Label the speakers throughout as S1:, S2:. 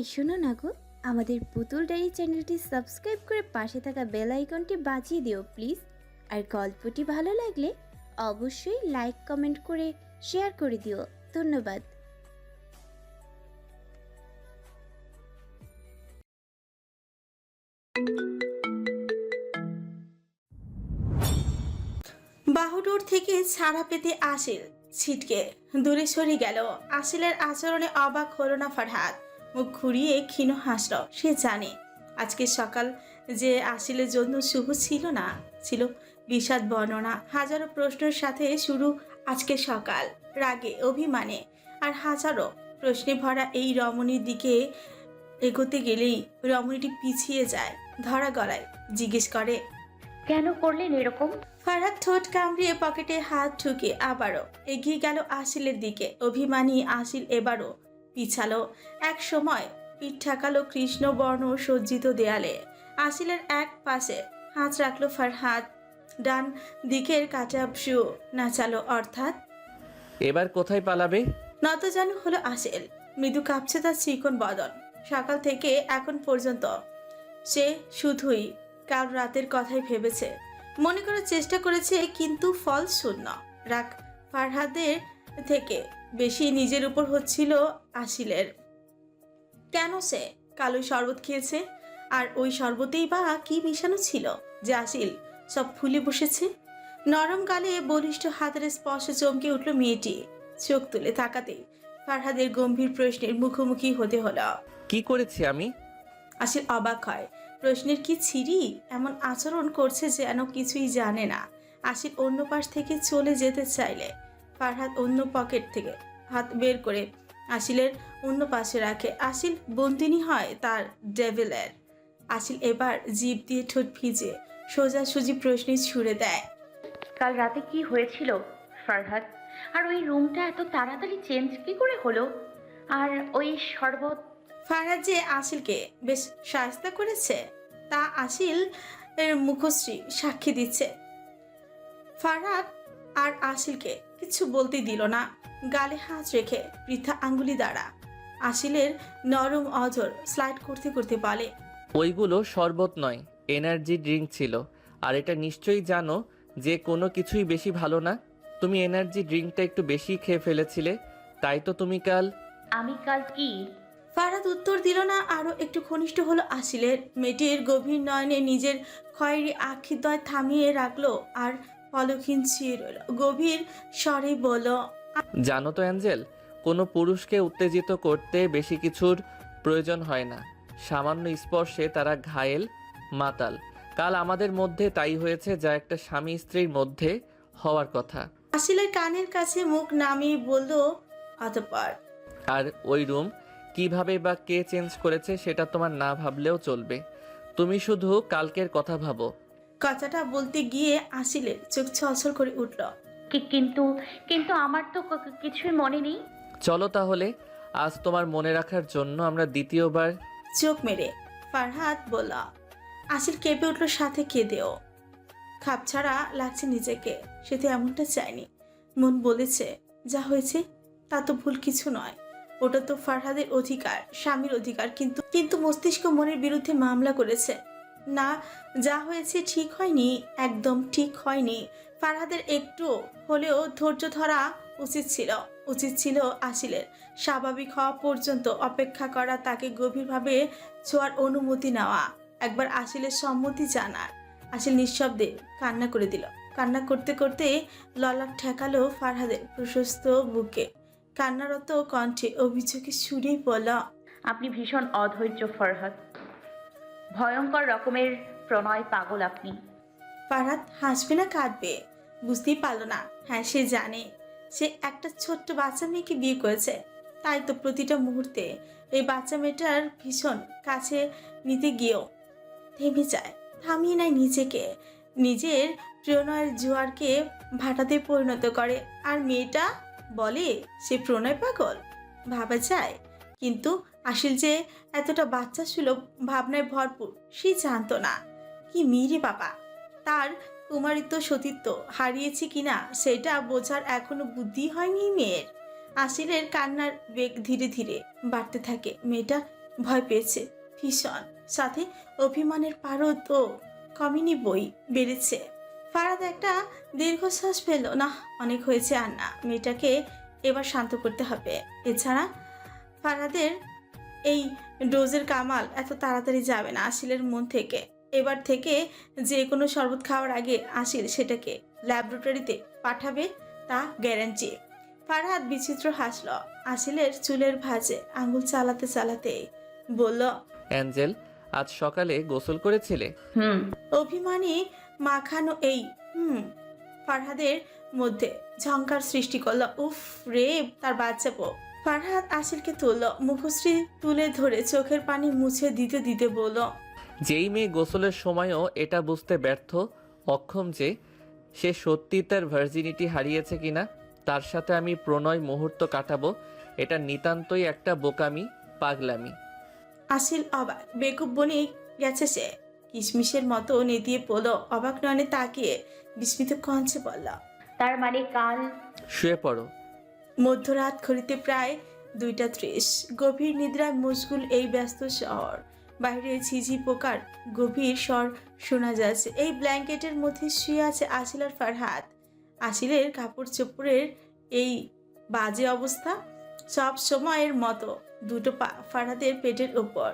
S1: এই শোনো না গো, আমাদের পুতুল ডায়েরি চ্যানেলটি সাবস্ক্রাইব করে পাশে থাকা বেল আইকনটি বাজিয়ে দিও প্লিজ। আর গল্পটি ভালো লাগলে অবশ্যই লাইক, কমেন্ট করে শেয়ার করে দিও। ধন্যবাদ।
S2: বাহুডোর থেকে ছাড়া পেতে আসিল ছিটকে, দূরে সরে গেল। আসিলের আচরণে অবাক হলো না ফারহাদ মুখ ঘুরিয়ে ক্ষীণ হাসল। সে জানে আজকে সকাল যে আসিলের জন্য শুভ ছিল না ছিল বিষাদ বর্ণনা। হাজারো প্রশ্নের সাথে শুরু আজকে সকাল। রাগে অভিমানে আর হাজারো প্রশ্নে ভরা এই রমণীর দিকে এগোতে গেলেই রমণীটি পিছিয়ে যায় ধরা গলায় জিজ্ঞেস করে
S3: কেন করলেন এরকম?
S2: ফারাদ ঠোঁট কামড়িয়ে পকেটে হাত ঢুকে আবারও এগিয়ে গেল আসিলের দিকে। অভিমানী আসিল এবারও পিছালো এক সময় পিঠ ঠাকালো কৃষ্ণবর্ণ সজ্জিত দেয়ালে আসিলের এক পাশে হাত রাখল ফারহাদ ডান দিকের কাটাপশু নাচালো অর্থাৎ
S4: এবার কোথায় পালাবে?
S2: নতজানু হলো আসেল মৃদু কাঁপছে তার চিকন বদন সকাল থেকে এখন পর্যন্ত সে শুধুই কাল রাতের কথাই ভেবেছে। মনে করার চেষ্টা করেছে কিন্তু ফল শূন্য। রাগ ফারহাদের থেকে বেশি নিজের উপর হচ্ছিল আসিলের কেন সে? কালোই শরবত খেয়েছে। আর ওই শরবতেই বা কি মিশানো ছিল যে আসিল সব ফুলে বসেছে? নরম গালে বলিষ্ঠ হাতের স্পর্শে চমকে উঠল মেয়েটি। চোখ তুলে তাকাতেই ফারহাদের গম্ভীর প্রশ্নের মুখোমুখি হতে হলো।
S4: কি করেছি আমি?
S2: আসিল অবাক হয়। প্রশ্নের কি ছিরি? এমন আচরণ করছে যেন কিছুই জানে না। আসিল অন্য পাশ থেকে চলে যেতে চাইলে ফারহাদ অন্য পকেট থেকে হাত বের করে আসিলের অন্য পাশে রাখে। আসিল বন্দিনী হয় তার ডেভিলের। আসিল এবার জিভ দিয়ে ঠোঁট ভিজে সোজাসুজি প্রশ্নে ছুড়ে দেয়।
S3: কাল রাতে কি হয়েছিল ফারহাদ আর ওই রুমটা এত তাড়াতাড়ি চেঞ্জ কি করে হলো? আর ওই শরবত?
S2: ফারহাদ যে আসিলকে বেশ সাহস্তা করেছে তা আসিল এর মুখশ্রী সাক্ষী দিচ্ছে। ফারহাদ আর আসিলকে কিছু বলতে দিল না। গালে হাত রেখে বৃথা আঙ্গুলি দ্বারা আসিলের নরম অজর স্লাইড করতে করতে বলে
S4: ওইগুলো শরবত নয় এনার্জি ড্রিঙ্ক ছিল। আর এটা নিশ্চয়ই জানো যে কোনো কিছুই বেশি ভালো না। তুমি এনার্জি ড্রিঙ্কটা একটু বেশি খেয়ে ফেলেছিলে তাই তো তুমি কাল
S3: আমি কাল কি?
S2: ফারাদ উত্তর দিল না আরও একটু ঘনিষ্ঠ হলো আসিলের মেয়েটির গভীর নয়নে নিজের খয়েরি আখিদ্বয় থামিয়ে রাখল আর পলক্ষীন ছিঁড়ে রইল। গভীর স্বরে বলল
S4: জানো তো অ্যাঞ্জেল কোনো পুরুষকে উত্তেজিত করতে বেশি কিছুর প্রয়োজন হয় না। সামান্য স্পর্শে তারা ঘায়েল মাতাল। কাল আমাদের মধ্যে তাই হয়েছে যা একটা স্বামী স্ত্রীর মধ্যে হওয়ার কথা।
S2: আসিলের কানের কাছে মুখ নামিয়ে বলল অতপর।
S4: আর ওই রুম কীভাবে বা কে চেঞ্জ করেছে সেটা তোমার না ভাবলেও চলবে। তুমি শুধু কালকের কথা ভাবো।
S2: কথাটা বলতে গিয়ে আসিলের চোখ ছলছল করে উঠল।
S3: কি- কিন্তু কিন্তু আমার তো ক- ক- কিছুই মনে নেই।
S4: চলো তাহলে আজ তোমার মনে রাখার জন্য আমরা দ্বিতীয়বার
S2: চোখ মেরে ফারহাদ বলল আসিল কেঁপে উঠল সাথে কেঁদেও। খাপছাড়া লাগছে নিজেকে সে তো এমনটা চায়নি। মন বলেছে যা হয়েছে তা তো ভুল কিছু নয়। ওটা তো ফারহাদের অধিকার স্বামীর অধিকার কিন্তু কিন্তু মস্তিষ্ক মনের বিরুদ্ধে মামলা করেছে। না, যা হয়েছে ঠিক হয়নি, একদম ঠিক হয়নি। ফারহাদের একটু হলেও ধৈর্য ধরা উচিত ছিল উচিত ছিল আসিলের স্বাভাবিক হওয়া পর্যন্ত অপেক্ষা করা, তাকে গভীরভাবে ছোঁয়ার অনুমতি নেওয়া। একবার আসিলের সম্মতি জানার। আসিল নিঃশব্দে কান্না করে দিল। কান্না করতে করতে ললাট ঠেকালো ফারহাদের প্রশস্ত বুকে। কান্নারত কণ্ঠে অভিযোগে সুরেই বলা
S3: আপনি ভীষণ অধৈর্য, ফরহাদ। ভয়ঙ্কর রকমের প্রণয় পাগল আপনি।
S2: ফারহাদ হাসবে না, কাঁদবে। বুঝতেই পারল না। হ্যাঁ সে জানে। সে একটা ছোট্ট বাচ্চা মেয়েকে বিয়ে করেছে। তাই তো প্রতিটা মুহূর্তে এই বাচ্চা মেয়েটার ভীষণ কাছে নিতে গিয়েও থেমে যায়। থামিয়ে নেয় নিজেকে। নিজের প্রণয়ের জোয়ারকে ভাটাতে পরিণত করে। আর মেয়েটা বলে, সে প্রণয় পাগল? ভাবা যায়। কিন্তু আসিল যে এতটা বাচ্চা ছিল ভাবনায় ভরপুর, সে জানতো না। কি মিরে বাবা? তার কুমারিত্ব সতীত্ব হারিয়েছে কিনা সেটা বোঝার এখনও বুদ্ধি হয়নি মেয়ের। আসিলের কান্নার বেগ ধীরে ধীরে বাড়তে থাকে। মেয়েটা ভয় পেয়েছে, ভীষণ। সাথে অভিমানের পারও তো কমিনি বই বেড়েছে। ফারাদ একটা দীর্ঘশ্বাস ফেল না অনেক হয়েছে আর না মেয়েটাকে এবার শান্ত করতে হবে। এছাড়া ফারাদের এই ডোজের কামাল এত তাড়াতাড়ি যাবে না আসিলের মন থেকে। এবার থেকে যে কোনো শরবত খাওয়ার আগে আসিল সেটাকে ল্যাবরেটরিতে পাঠাবে তা গ্যারান্টি। ফারহাদ বিচিত্র হাসল। আসিলের চুলের ভাঁজে আঙুল চালাতে চালাতে বলল
S4: অ্যাঞ্জেল আজ সকালে গোসল করেছিলে?
S3: হুম।
S2: অভিমানী মাখানো এই হুম। ফারহাদের মধ্যে ঝঙ্কার সৃষ্টি করল। উফ রে তার বাচ্চা পো ফারহাদ আসিলকে তুলল। মুখশ্রী তুলে ধরে চোখের পানি মুছে দিতে দিতে বলল
S4: যেই মেয়ে গোসলের সময়ও এটা বুঝতে ব্যর্থ অক্ষম যে সে সত্যি তার ভার্জিনিটি হারিয়েছে কিনা তার সাথে আমি প্রণয় মুহূর্ত কাটাবো এটা নিতান্তই একটা বোকামি পাগলামি।
S2: আসিল অবাক। বেকুব বনে গেছে সে। কিশমিশের মতো নেতিয়ে পড়ল অবাক নয়নে তাকিয়ে বিস্মিত কঞ্চে বলল
S3: তার মানে কাল
S4: শুয়ে পড়ো।
S2: মধ্যরাত ঘড়িতে প্রায় দুইটা ত্রিশ। গভীর নিদ্রায় মশগুল এই ব্যস্ত শহর। বাইরে ঝিঝি পোকার গভীর স্বর শোনা যাচ্ছে। এই ব্ল্যাঙ্কেটের মধ্যে শুয়ে আছে আসিল আর ফারহাদ আসিলের কাপড় চোপড়ের এই বাজে অবস্থা সব সময়ের মতো দুটো পা ফারহাদের পেটের ওপর।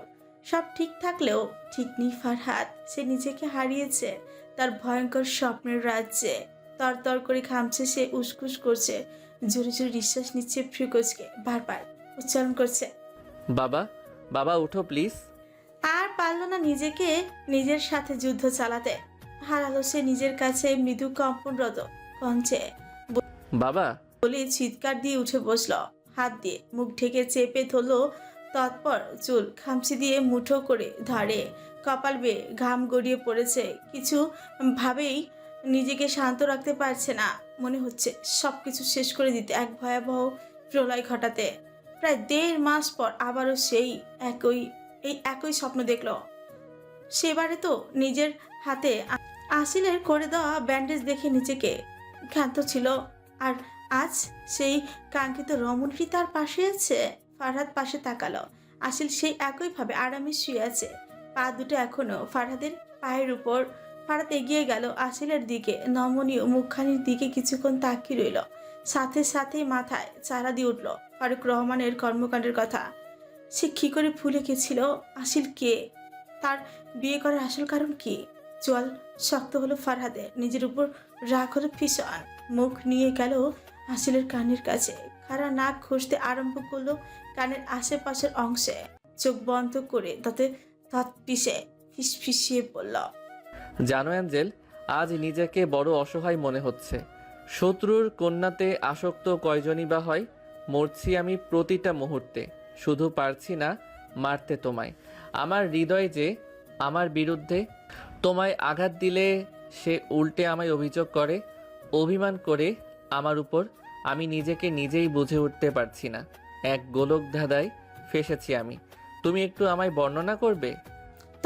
S2: সব ঠিক থাকলেও ঠিক নেই ফারহাদ সে নিজেকে হারিয়েছে তার ভয়ঙ্কর স্বপ্নের রাজ্যে। তরতর করে খামছে সে উসকুস করছে। জোরে জোরে নিঃশ্বাস নিচ্ছে ফ্রিকোজকে বারবার। উচ্চারণ করছে
S4: বাবা বাবা উঠো প্লিজ
S2: আর পারল না নিজেকে নিজের সাথে যুদ্ধ চালাতে। হারালো সে নিজের কাছে মৃদু কম্পনরত কঞ্চে।
S4: বাবা।
S2: বলে চিৎকার দিয়ে উঠে বসল। হাত দিয়ে মুখ ঢেকে চেপে ধরলো তৎপর চুল খামচি দিয়ে মুঠো করে ধরে। কপাল বেয়ে ঘাম গড়িয়ে পড়েছে। কিছু ভাবেই নিজেকে শান্ত রাখতে পারছে না। মনে হচ্ছে সব কিছু শেষ করে দিতে এক ভয়াবহ প্রলয় ঘটাতে। প্রায় দেড় মাস পর আবারও সেই একই, এই একই স্বপ্ন দেখল। সেবারে তো নিজের হাতে আসিলের করে দেওয়া ব্যান্ডেজ দেখে নিজেকে ক্ষান্ত ছিল। আর আজ সেই কাঙ্ক্ষিত রমণটি তার পাশে আছে? ফারহাদ পাশে তাকালো। আসিল সেই একইভাবে আরামে শুয়ে আছে। পা দুটো এখনও ফারহাদের পায়ের উপর ফারহাদ এগিয়ে গেল আসিলের দিকে। নমনীয় মুখখানির দিকে কিছুক্ষণ তাকিয়ে রইল। সাথে সাথেই মাথায় চারা দিয়ে উঠল ফারুক রহমানের কর্মকাণ্ডের কথা। সে কী করে ভুলে গেছিল? আসিল কে? তার বিয়ে করার আসল কারণ কি? জল শক্ত হলো ফারহাদে। নিজের উপর রাগ হলো ভীষণ। মুখ নিয়ে গেল আসিলের কানের কাছে। খারা নাক ঘষতে আরম্ভ করল কানের আশেপাশের অংশে। চোখ বন্ধ করে তাতে তৎ পিষে ফিসফিসিয়ে পড়ল
S4: জানো, অ্যাঞ্জেল, আজ নিজেকে বড় অসহায় মনে হচ্ছে। শত্রুর কন্যাতে আসক্ত কয়জনই বা হয়? মরছি আমি প্রতিটা মুহূর্তে। শুধু পারছি না, মারতে তোমায়। আমার হৃদয় যে আমার বিরুদ্ধে, তোমায় আঘাত দিলে সে উল্টে আমায় অভিযোগ করে, অভিমান করে আমার উপর। আমি নিজেকে নিজেই বুঝে উঠতে পারছি না। এক গোলক ধাঁধায় ফেসেছি আমি। তুমি একটু আমায় বর্ণনা করবে?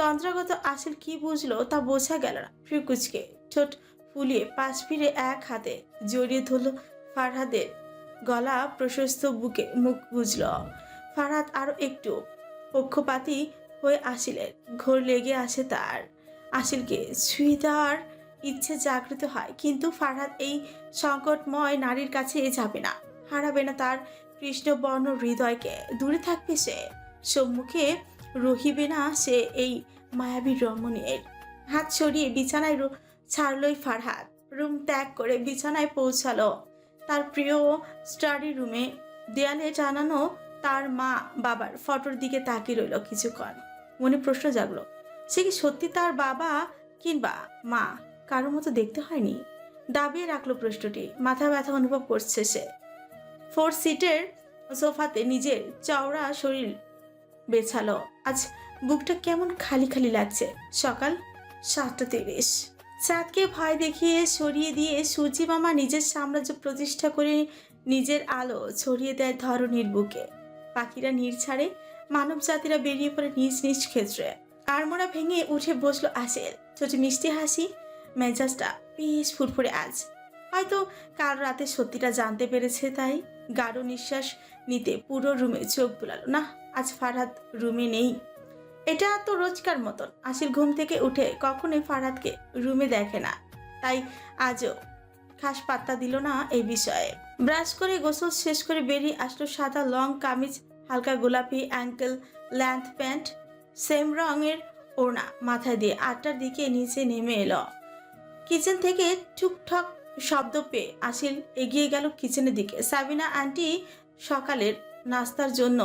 S2: তন্ত্রাগত আসিল কি বুঝলো তা বোঝা গেল না। ফ্রিকুচকে ঠোঁট ফুলিয়ে পাশ ফিরে এক হাতে জড়িয়ে ধরলো ফারহাদের গলা প্রশস্ত বুকে মুখ বুঝল ফারহাদ আরও একটু পক্ষপাতী হয়ে আসিলের ঘোর লেগে আসে তার। আসিলকে ছুঁয়ে দেওয়ার ইচ্ছে জাগ্রত হয়, কিন্তু ফারহাদ এই সংকটময় নারীর কাছে যাবে না। হারাবে না তার কৃষ্ণবর্ণ হৃদয়কে। দূরে থাকবে সে। সম্মুখে রহিবে না সে এই মায়াবী রমণীর। হাত সরিয়ে বিছানায় ছাড়লই ফারহাদ। রুম ত্যাগ করে বিছানায় পৌঁছালো। তার প্রিয় স্টাডি রুমে দেয়ালে টানানো তার মা বাবার ফটোর দিকে তাকিয়ে রইল কিছুক্ষণ। মনে প্রশ্ন জাগলো, সে কি সত্যি তার বাবা কিংবা মা কারোর মতো দেখতে হয়নি? দাবিয়ে রাখল প্রশ্নটি। মাথা ব্যথা অনুভব করছে সে। ফোর সিটের সোফাতে নিজের চওড়া শরীর বেছালো। আজ বুকটা কেমন খালি খালি লাগছে। সকাল সাতটা তিরিশ। চাঁদকে ভয় দেখিয়ে সরিয়ে দিয়ে সূর্যি মামা নিজের সাম্রাজ্য প্রতিষ্ঠা করে নিজের আলো ছড়িয়ে দেয় ধরনীর বুকে। পাখিরা নীড় ছাড়ে মানব জাতিরা বেরিয়ে পড়ে নিজ নিজ ক্ষেত্রে। আড়মোড়া ভেঙে উঠে বসল আসেল। ছোট মিষ্টি হাসি, মেজাজটা বেশ ফুরফুরে আজ। হয়তো কাল রাতে সত্যিটা জানতে পেরেছে তাই। গাঢ় নিঃশ্বাস নিতে পুরো রুমে চোখ বুলালো। না আজ ফারহাদ রুমে নেই। এটা তো রোজকার মতন। আসির ঘুম থেকে উঠে কখনোই ফারহাদকে রুমে দেখে না। তাই আজও খাস পাত্তা দিল না এই বিষয়ে। ব্রাশ করে গোসল শেষ করে বেরিয়ে আসলো সাদা লং কামিজ, হালকা গোলাপি অ্যাঙ্কেল ল্যান্থ প্যান্ট, সেম রঙের ওড়না মাথায় দিয়ে আটটার দিকে নিচে নেমে এলো। কিচেন থেকে ঠুকঠক শব্দ পেয়ে আসিল এগিয়ে গেল কিচেনের দিকে। সাবিনা আন্টি সকালের নাস্তার জন্য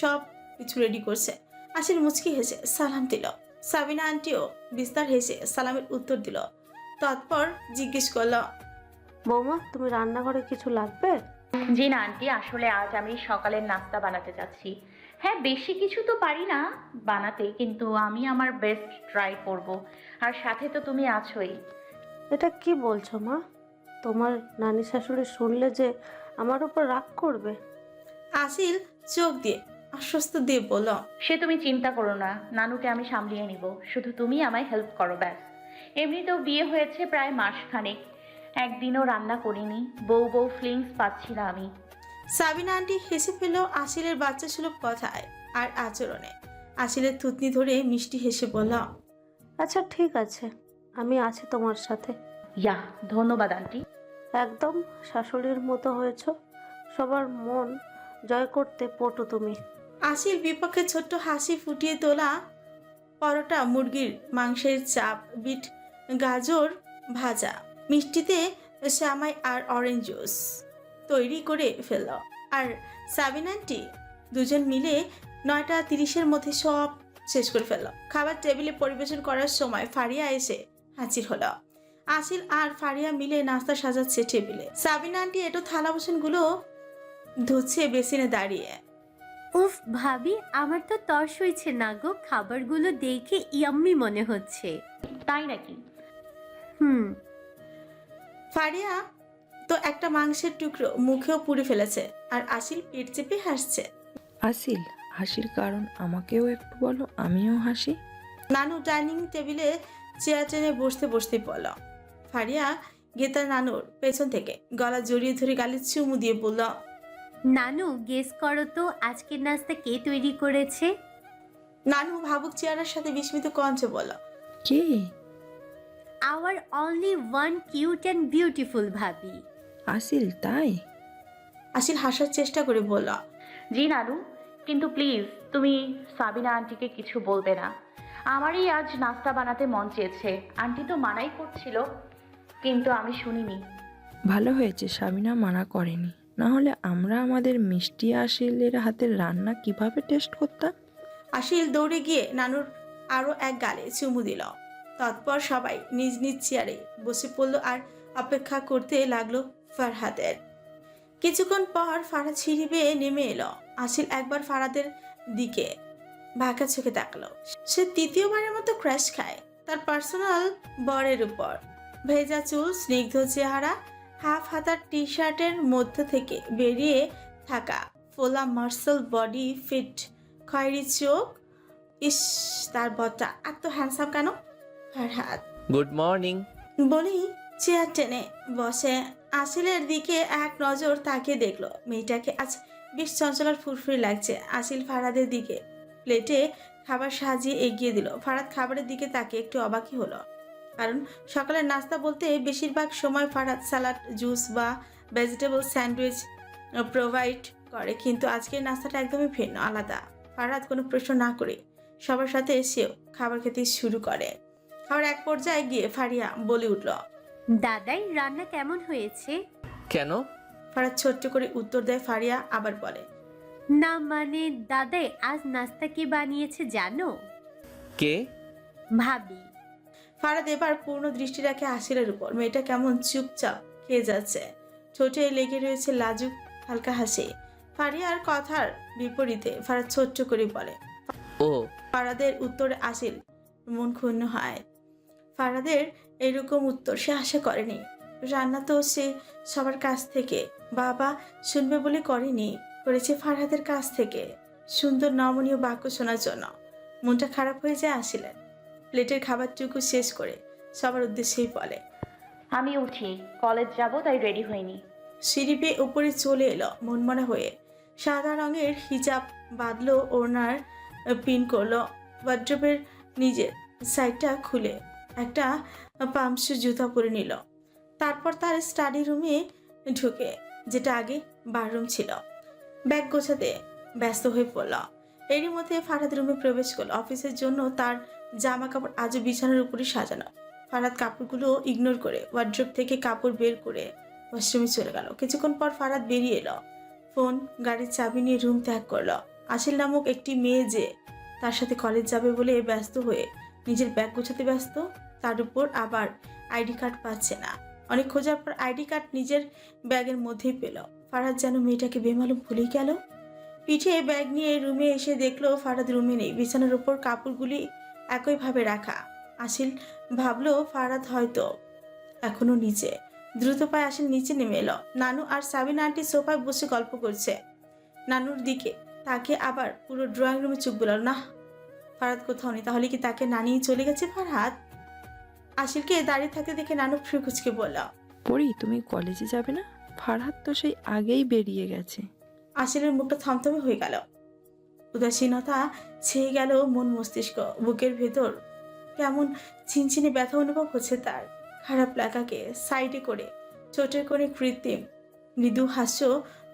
S2: সব কিছু রেডি করছে। আসিল মুচকি হেসে সালাম দিল। সাবিনা আন্টিও বিস্তার হেসে সালামের উত্তর দিল। তৎপর জিজ্ঞেস করল
S5: বৌমা তুমি রান্নাঘরে কিছু লাগবে?
S3: জি না আন্টি আসলে আজ আমি সকালের নাস্তা বানাতে যাচ্ছি। হ্যাঁ বেশি কিছু তো পারি না বানাতে কিন্তু আমি আমার বেস্ট ট্রাই করব। আর সাথে তো তুমি আছোই।
S5: এটা কি বলছো মা? তোমার নানি শাশুড়ি শুনলে যে আমার উপর রাগ করবে?
S2: আসিল চোখ দিয়ে আশ্বস্ত দিয়ে বলল
S3: সে তুমি চিন্তা করো না নানুকে আমি সামলিয়ে নিব শুধু তুমি আমায় হেল্প করো ব্যাস। এমনিতেও বিয়ে হয়েছে প্রায় মাসখানেক একদিনও রান্না করিনি বউ বউ ফিলিংস পাচ্ছি না আমি।
S2: সাবিনা আন্টি হেসে ফেল আসিলের বাচ্চা সুলভ কথায় আর আচরণে। আসিলের থুতনি ধরে মিষ্টি হেসে বলল
S5: আচ্ছা ঠিক আছে আমি আছি তোমার সাথে।
S3: ইয়া ধন্যবাদ আন্টি।
S5: একদম শাশুড়ির মতো হয়েছ। সবার মন জয় করতে পটু তুমি।
S2: আসিল বিপক্ষে ছোট্ট হাসি ফুটিয়ে তোলা পরোটা, মুরগির মাংসের চাপ, বিট, গাজর ভাজা, মিষ্টিতে শ্যামাই আর অরেঞ্জ জুস তৈরি করে ফেলল আর সাবিনান্টি দুজন মিলে নয়টা তিরিশের মধ্যে সব শেষ করে ফেলল খাবার টেবিলে পরিবেশন করার সময় ফারিয়া এসে হাজির হলো। আসিল আর ফারিয়া মিলে নাস্তা সাজাচ্ছে টেবিলে। সাবিনা আন্টি এটো থালা বাসনগুলো ধুচ্ছে বেসিনে দাঁড়িয়ে।
S6: উফ ভাবি আমার তো তর্স হয়েছে না গো। খাবারগুলো দেখে ইয়াম্মি মনে হচ্ছে।
S3: তাই নাকি?
S6: হুম।
S2: ফারিয়া তো একটা মাংসের টুকরো মুখেও পুড়ে ফেলেছে আর আসিল পেট চেপে হাসছে।
S7: আসিল? হাসির কারণ আমাকেও একটু বলো আমিও হাসি?
S2: নানু ডাইনিং টেবিলে চেয়ার টেনে বসতে বসতে বলল ফারিয়া গেতা নানুর পেছন থেকে গলা জড়িয়ে ধরে গালে চুমু দিয়ে বলল
S6: নানু গেস করো তো আজকের নাস্তা কে তৈরি করেছে?
S2: নানু ভাবুক চেয়ারের সাথে বিস্মিত কঞ্চে বলল
S7: কে?
S6: Our only one cute and beautiful bhabhi.
S7: Ashil তাই?
S2: আসিল হাসার চেষ্টা করে বলল
S3: জি নানু কিন্তু প্লিজ তুমি সাবিনা আন্টিকে কিছু বলবে না। আমারই আজ নাস্তা বানাতে মন চেয়েছে। আন্টি তো মানাই করছিল। কিন্তু আমি শুনিনি।
S7: ভালো হয়েছে সাবিনা মানা করেনি। না হলে আমরা আমাদের মিষ্টি আসিলের হাতের রান্না কীভাবে টেস্ট করতাম?
S2: আসিল দৌড়ে গিয়ে নানুর আরও এক গালে চুমু দিল। তৎপর সবাই নিজ নিজ চেয়ারে বসে পড়ল আর অপেক্ষা করতে লাগল ফারহাদের। কিছুক্ষণ পর ফারাদ সিঁড়ি বেয়ে নেমে এলো। আসিল একবার ফারাদের দিকে ভাকা চোখে তাকালো। সে তৃতীয়বারের মতো ক্র্যাশ খায়। তার পার্সোনাল বরের উপর। ভেজা চুল স্নিগ্ধ চেহারা হাফ হাতার টি শার্টের মধ্য থেকে বেরিয়ে থাকা ফোলা মার্সেল বডি ফিট খয়েরি চোখ। ইস তার বরটা এত হ্যান্ডসাম কেন? ফারহাদ।
S4: Good morning.
S2: বলি চেয়ার টেনে বসে আসিলের দিকে এক নজর তাকিয়ে দেখল। মেয়েটাকে আজ বেশ চঞ্চলার ফুরফুরি লাগছে। আসিল ফারাদের দিকে প্লেটে খাবার সাজিয়ে এগিয়ে দিল। ফারাদ খাবারের দিকে তাকিয়ে একটু অবাকই হলো। কারণ সকালের নাস্তা বলতে বেশিরভাগ সময় ফারাদ সালাড জুস বা ভেজিটেবল স্যান্ডউইচ প্রোভাইড করে। কিন্তু আজকের নাস্তাটা একদমই ভিন্ন আলাদা। ফারাদ কোনো প্রশ্ন না করে সবার সাথে এসেও খাবার খেতে শুরু করে। খাবার এক পর্যায়ে গিয়ে ফারিয়া বলে উঠল
S6: দাদাই রান্না কেমন হয়েছে?
S4: কেন?
S2: ফারাদ ছোট্ট করে উত্তর দেয় ফারিয়া আবার বলে
S6: না মানে দাদাই আজ নাস্তা কে বানিয়েছে জানো?
S4: কে?
S6: ভাবি।
S2: ফারাদ এবার পূর্ণ দৃষ্টি রাখে আসিলের উপর। মেয়েটা কেমন চুপচাপ খেয়ে যাচ্ছে। ঠোঁটে লেগে রয়েছে লাজুক হালকা হাসি। ফারিয়ার কথার বিপরীতে ফারাদ ছোট্ট করে বলে
S4: ও।
S2: ফারাদের উত্তরে আসিল মন ক্ষুণ্ণ হয়। ফারাদের এরকম উত্তর সে আশা করেনি। রান্না তো সে সবার কাছ থেকে। বাবা শুনবে বলে করেনি করেছে ফারহাদের কাছ থেকে। সুন্দর নমনীয় বাক্য শোনার জন্য। মনটা খারাপ হয়ে যায় আসিলেন প্লেটের খাবারটুকু শেষ করে সবার উদ্দেশ্যেই বলে
S3: আমি উঠি কলেজ যাব তাই রেডি হইনি।
S2: সিঁড়ি বেয়ে উপরে চলে এলো মনমরা হয়ে। সাদা রঙের হিজাব বাঁধলো ওনার পিন করল ওয়ার্ড্রপের নিজের সাইডটা খুলে। একটা পাম্পশু জুতা পরে নিল। তারপর তার স্টাডি রুমে ঢুকে যেটা আগে বাথরুম ছিল ব্যাগ গোছাতে ব্যস্ত হয়ে পড়ল। এরই মধ্যে ফারাদ রুমে প্রবেশ করল। অফিসের জন্য তার জামা কাপড় আজও বিছানার উপরে সাজানো। ফারাদ কাপড়গুলো ইগনোর করে ওয়ার্ড্রপ থেকে কাপড় বের করে ওয়াশরুমে চলে গেল। কিছুক্ষণ পর ফারাদ বেরিয়ে এলো। ফোন, গাড়ির চাবি নিয়ে রুম ত্যাগ করল। আসিল নামক একটি মেয়ে যে তার সাথে কলেজ যাবে বলে ব্যস্ত হয়ে নিজের ব্যাগ গোছাতে ব্যস্ত, তার উপর আবার আইডি কার্ড পাচ্ছে না। অনেক খোঁজার পর আইডি কার্ড নিজের ব্যাগের মধ্যেই পেল। ফারাদ যেন মেয়েটাকে বেমালুম ভুলেই গেল। পিঠে ব্যাগ নিয়ে রুমে এসে দেখল ফারাদ রুমে নেই। বিছানার উপর কাপড়গুলি একইভাবে রাখা। আসিল ভাবলো ফারাদ হয়তো এখনও নিচে। দ্রুত পায়ে আসিল নিচে নেমে এলো। নানু আর সাবিনা আন্টি সোফায় বসে গল্প করছে। নানুর দিকে তাকে আবার পুরো ড্রয়িং রুমে চুপ বলল না ফারাদ কোথাও নেই তাহলে কি তাকে নানিয়ে চলে গেছে ফারহাদ আসিলকে দাঁড়িয়ে থাকতে দেখে নানু ফ্রিকুচকে বলল
S7: পড়ি তুমি কলেজে যাবে না? ফারহাদ তো সেই আগেই বেরিয়ে গেছে।
S2: আসিলের মুখটা থমথমে হয়ে গেল। উদাসীনতা ছেয়ে গেল মন মস্তিষ্ক। বুকের ভেতর কেমন চিনচিনে ব্যথা অনুভব হচ্ছে তার। খারাপ লাগাকে সাইডে করে চোটের করে কৃত্রিম মৃদু হাস্য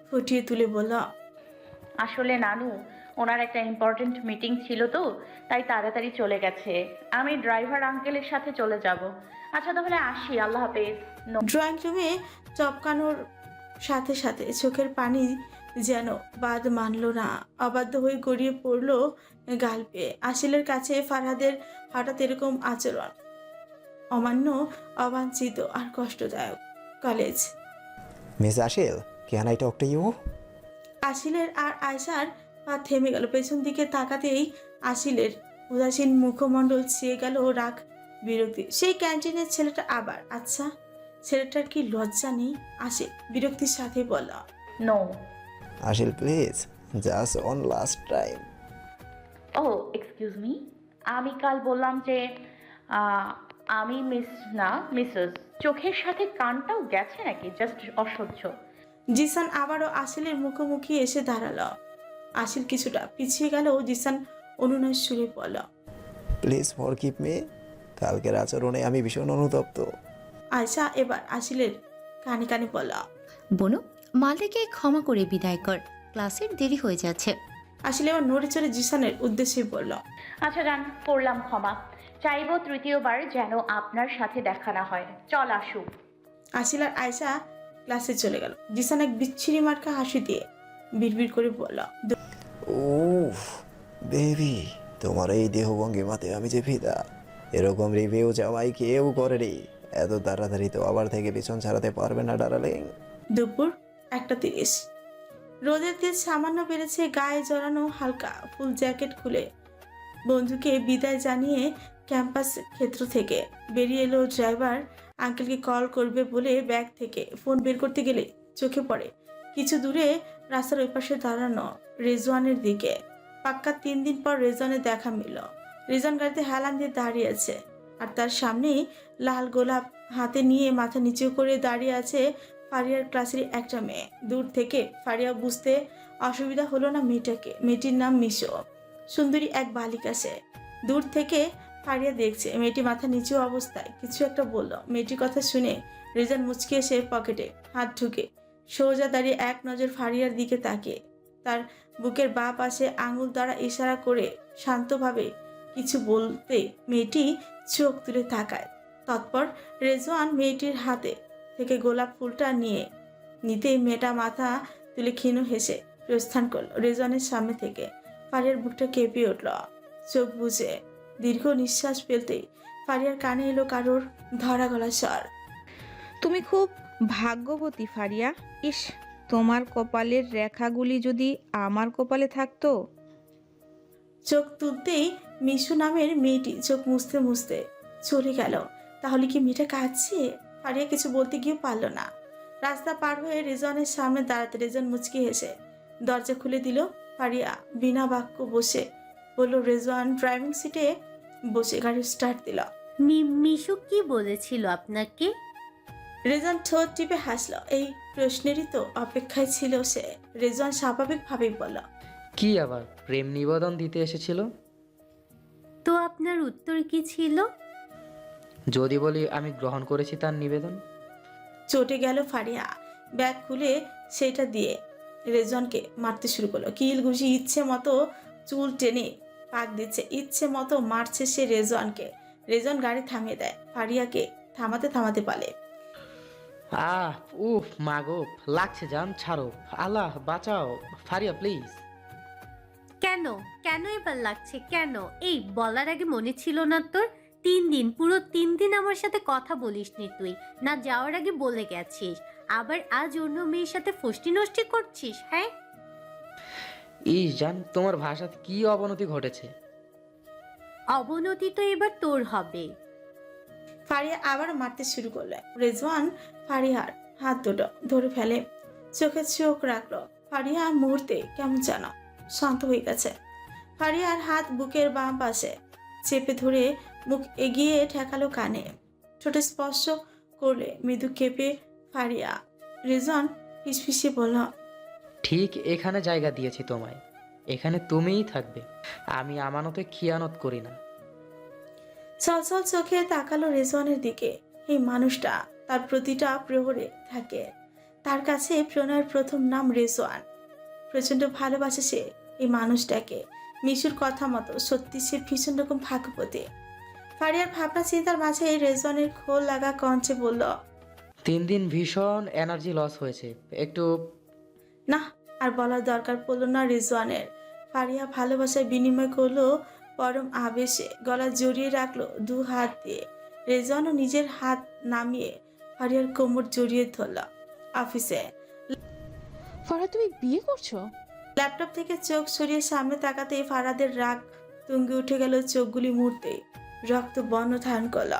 S2: ফুটিয়ে তুলে বলল
S3: আসলে নানু ওনার একটা ইম্পর্ট্যান্ট মিটিং ছিল তো তাই তাড়াতাড়ি চলে গেছে। আমি ড্রাইভার আঙ্কেলের সাথে চলে যাব। আচ্ছা তাহলে আসি আল্লাহ হাফেজ।
S2: ড্রয়িং রুমে চপকানোর সাথে সাথে চোখের পানি যেন বাদ মানল না। অবাধ্য হয়ে গড়িয়ে পড়ল গাল পেয়ে আসিলের কাছে ফারহাদের হঠাৎ এরকম আচরণ। অমান্য অবাঞ্ছিত আর কষ্টদায়ক।
S8: College. I talk to you?
S2: আসিলের আর আয়সার পা থেমে গেল। পেছন দিকে তাকাতেই আসিলের উদাসীন মুখমণ্ডল চেয়ে গেল ও রাগ বিরক্তি। সেই ক্যান্টিনের ছেলেটা আবার। আচ্ছা ছেলেটার কি লজ্জা নেই? আসে বিরক্তির সাথে বলা
S3: no
S8: Ashil, please, just one last time.
S3: ও এক্সকিউজ মি আমি কাল বললাম যে আহ, আমি মিস না মিসেস চোখের সাথে কানটাও গেছে নাকি? জাস্ট অসহ্য।
S2: জিসান আবারও আসিলের মুখোমুখি এসে দাঁড়াল। আসিল কিছুটা পিছিয়ে গেল জিসান অনুনয় সুরে বলল
S8: প্লিজ forgive me. কালকের আচরণে আমি ভীষণ অনুতপ্ত।
S2: আয়সা এবার আসিলের কানে কানে বলল
S9: বনু মালটাকে ক্ষমা করে বিদায় কর। ক্লাসের দেরি হয়ে যাচ্ছে।
S2: আসলে এবার নড়ে চড়ে জিসানের উদ্দেশ্যে বলল।
S3: আচ্ছা জান করলাম ক্ষমা। চাইব তৃতীয়বার যেন আপনার সাথে দেখা না হয়। চল আসুক।
S2: আসিল আর আয়সা ক্লাসে চলে গেল। জিসান এক বিচ্ছিরি মার্কা হাসি দিয়ে বিড়বিড় করে বলল
S8: উফ বেবি তোমার এই দেহভঙ্গিমাতে আমি যে ফিদা। এরকম রিভিউ জামাই কেউ করেনি। এত তাড়াতাড়ি তো আবার থেকে পিছন ছাড়াতে পারবে না ডারালিং
S2: দুপুর একটা তিরিশ। রোদের তেজ সামান্য বেড়েছে, গায়ে জড়ানো হালকা ফুল জ্যাকেট খুলে। বন্ধুকে বিদায় জানিয়ে ক্যাম্পাস ক্ষেত্র থেকে বেরিয়ে এলো ড্রাইভার। আঙ্কেলকে কল করবে বলে ব্যাগ থেকে ফোন বের করতে গেলে চোখে পড়ে। কিছু দূরে রাস্তার ওই পাশে দাঁড়ানো রেজওয়ানের দিকে। পাক্কা তিন দিন পর রেজওয়ানের দেখা মিল রেজওয়ান গাড়িতে হেলান দিয়ে দাঁড়িয়ে আছে আর তার সামনেই লাল গোলাপ হাতে নিয়ে মাথা নিচু করে দাঁড়িয়ে আছে ফারিয়ার ক্লাসের একটা মেয়ে। দূর থেকে ফারিয়া বুঝতে অসুবিধা হলো না মেয়েটাকে। মেয়েটির নাম মিশো। সুন্দরী এক বালিকা সে দূর থেকে ফারিয়া দেখছে মেয়েটি মাথা নিচু অবস্থায়। কিছু একটা বলল। মেয়েটির কথা শুনে রেজান মুচকে এসে পকেটে হাত ঢুকে সোজা দাঁড়িয়ে এক নজর ফারিয়ার দিকে তাকে তার বুকের বা পাশে আঙুল দ্বারা ইশারা করে শান্তভাবে কিছু বলতে মেয়েটি চোখ তুলে তাকায়। তৎপর রেজওয়ান মেয়েটির হাতে থেকে গোলাপ ফুলটা নিয়ে নিতেই মেয়েটা মাথা তুলে ক্ষীণ হেসে প্রস্থান করল রেজওয়ানের সামনে থেকে। ফারিয়ার বুকটা কেঁপে উঠল। চোখ বুঝে দীর্ঘ নিঃশ্বাস ফেলতেই ফারিয়ার কানে এলো কারোর ধরা গলা স্বর।
S10: তুমি খুব ভাগ্যবতী ফারিয়া। ইস তোমার কপালের রেখাগুলি যদি আমার কপালে থাকতো?
S2: চোখ তুলতেই মিশু নামের মেয়েটি চোখ মুছতে মুছতে চলে গেল। তাহলে কি মেয়েটা কাঁদছে? ফারিয়া কিছু বলতে গিয়েও পারল না। রাস্তা পার হয়ে রেজনের সামনে দাঁড়াতে রেজন মুচকি হেসে দরজা খুলে দিল ফারিয়া বিনা বাক্য বসে বলল রেজওয়ান ড্রাইভিং সিটে বসে গাড়ি স্টার্ট দিল।
S6: মি- মিশু কি বলেছিল আপনাকে?
S2: রেজন ঠোঁট টিপে হাসল। এই প্রশ্নেরই তো অপেক্ষায় ছিল সে। রেজন স্বাভাবিকভাবেই বলল
S11: কি আবার? প্রেম নিবেদন দিতে এসেছিল?
S6: তো আপনার উত্তর কি ছিল?
S11: যদি বলি আমি গ্রহণ করেছি তার নিবেদন?
S2: চটে গেল ফারিয়া ব্যাগ খুলে সেটা দিয়ে রেজনকে মারতে শুরু করল। কিল ঘুষি ইচ্ছে মতো চুল টেনে পাক দিচ্ছে ইচ্ছে মতো মারছে সে রেজনকে রেজন গাড়ি থামিয়ে দেয় ফারিয়াকে থামাতে থামাতে পালে।
S11: আহ উফ মাগো লাগছে জান ছাড়ো। আল্লাহ বাঁচাও। ফারিয়া প্লিজ
S6: কেন? কেন এবার লাগছে? কেন? এই বলার আগে মনে ছিল না তোর? তিন দিন পুরো তিন দিন আমার সাথে কথা বলিসনি তুই। না যাওয়ার আগে বলে গেছিস। আবার আজ অন্য মেয়ের সাথে ফষ্টি নষ্টি করছিস হ্যাঁ?
S11: ইস জান তোমার ভাষাতে কি অবনতি ঘটেছে?
S6: অবনতি তো এবার তোর হবে।
S2: ফারিয়া আবার মারতে শুরু করল। রেজওয়ান ফারিয়ার হাত দুটো ধরে ফেলে চোখে চোখ রাখল। ফারিয়া মুহূর্তে কেমন যেন শান্ত হয়ে গেছে। ফারিয়ার হাত বুকের বাম পাশে চেপে ধরে মুখ এগিয়ে ঠেকালো কানে। ছোট স্পর্শ করলে মৃদু কেঁপে ফারিয়া রেজন ফিসফিসে বলল
S11: ঠিক এখানে জায়গা দিয়েছি তোমায়। এখানে তুমিই থাকবে। আমি আমানতে খিয়ানত করি না।
S2: ছলছল চোখে তাকালো রেজওয়ানের দিকে। এই মানুষটা তার প্রতিটা প্রহরে থাকে। তার কাছে প্রণয়ের প্রথম নাম রেজওয়ান। প্রচণ্ড ভালোবাসে সে এই মানুষটাকে। মিশুর কথা মতো সত্যি সে ভীষণ রকম ভাগ্যপতি ফারিয়ার ভাবনা চিন্তার মাঝে এই রেজওয়ানের খোল লাগা কণ্ঠে বলল
S11: তিন দিন ভীষণ এনার্জি লস হয়েছে। একটু
S2: না আর বলার দরকার পড়ল না রেজওয়ানের। ফারিয়া ভালোবাসার বিনিময় করল পরম আবেশে গলা জড়িয়ে রাখল দু হাত দিয়ে। রেজওয়ানও নিজের হাত নামিয়ে ফারিয়ার কোমর জড়িয়ে ধরল অফিসে।
S12: ফারা তুমি বিয়ে করছ?
S2: ল্যাপটপ থেকে চোখ সরিয়ে সামনে তাকাতেই ফারাদের রাগ তুঙ্গে উঠে গেল চোখগুলি মুহূর্তে রক্ত বর্ণ ধারণ করল